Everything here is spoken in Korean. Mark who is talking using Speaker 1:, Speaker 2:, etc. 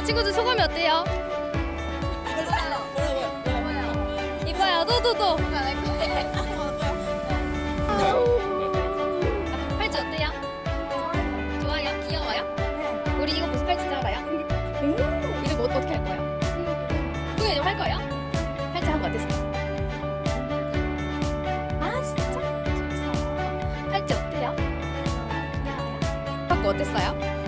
Speaker 1: 자 친구들 소감이 어때요? 이뻐요 또 또 또 팔찌 어때요? 좋아요? 귀여워요? 우리 이거 무슨 팔찌인지 알아요? 이거 뭐, 어떻게 할 거예요? 그게 좀할 거예요? 팔찌 한거 어땠어요? 아 진짜? 팔찌 어때요? 받고 어땠어요?